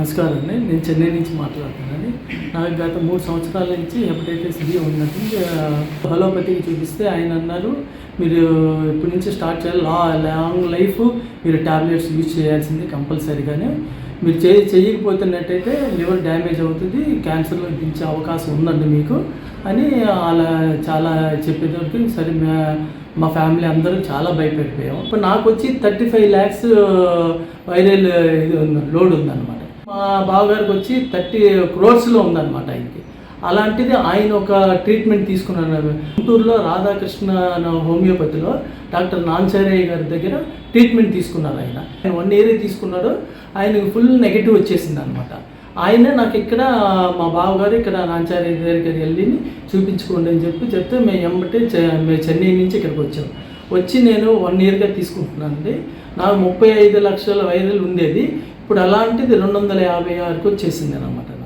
నమస్కారం అండి. నేను చెన్నై నుంచి మాట్లాడుతున్నాను. నాకు గత మూడు సంవత్సరాల నుంచి హెపటైటిస్ బి ఉన్నది. హోలోపతికి చూపిస్తే ఆయన అన్నారు మీరు ఇప్పటి నుంచి స్టార్ట్ చేయాలి. లా లాంగ్ లైఫ్ మీరు టాబ్లెట్స్ యూజ్ చేయాల్సింది కంపల్సరీగానే. మీరు చే చేయకపోతున్నట్టయితే లివర్ డ్యామేజ్ అవుతుంది క్యాన్సర్లో దించే అవకాశం ఉందండి మీకు అని అలా చాలా చెప్పేటప్పుడు సరే మా- మా ఫ్యామిలీ అందరూ చాలా భయపడిపోయాం. ఇప్పుడు నాకు వచ్చి థర్టీ ఫైవ్ ల్యాక్స్ వైరల్ ఇది ఉంది లోడ్ ఉందన్నమాట. మా బావగారికి వచ్చి థర్టీ క్రోర్స్లో ఉందన్నమాట ఆయనకి. అలాంటిది ఆయన ఒక ట్రీట్మెంట్ తీసుకున్నాను గుంటూరులో రాధాకృష్ణ హోమియోపతిలో డాక్టర్ నాంచారయ్య గారి దగ్గర ట్రీట్మెంట్ తీసుకున్నారు ఆయన. ఆయన వన్ ఇయర్ తీసుకున్నాడు. ఆయనకు ఫుల్ నెగిటివ్ వచ్చేసింది అనమాట ఆయనే నాకు ఇక్కడ మా బావగారు ఇక్కడ నాంచారయ్య దగ్గరికి వెళ్ళి చూపించుకోండి అని చెప్పి చెప్తే మేము ఎంబటే చె- మేము చెన్నై నుంచి ఇక్కడికి వచ్చాం. వచ్చి నేను వన్ ఇయర్గా తీసుకుంటున్నానండి. నాకు ముప్పై ఐదు లక్షల వైరల్ ఉండేది. ఇప్పుడు అలాంటిది రెండు వందల యాభై ఆరుకు వచ్చేసింది అనమాట